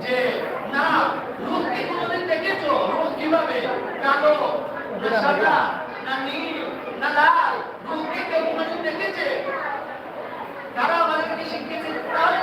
যে না রোগকে কোনোদিন দেখেছ? রোগ কীভাবে? না সাদা না নীল না দেখেছে? তারা আমাদেরকে শিখিয়েছে তাহলে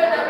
Thank you.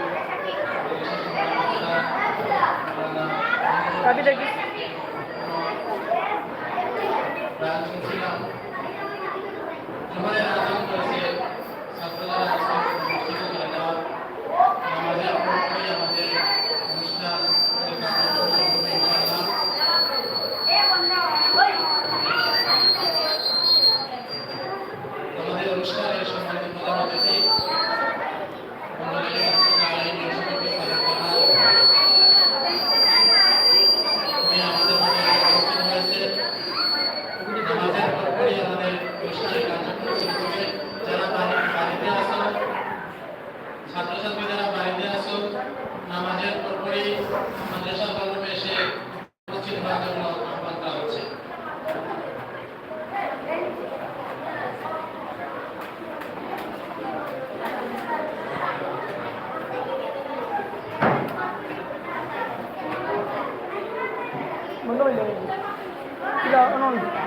ভাবি দেখি অনুষ্ঠানের সম্মানিত প্রধান অতিথি নামাজের পরপরই মাদ্রাসা মাধ্যমে এসে উপস্থিত হওয়ার জন্য আহ্বান করা হচ্ছে No, no, no.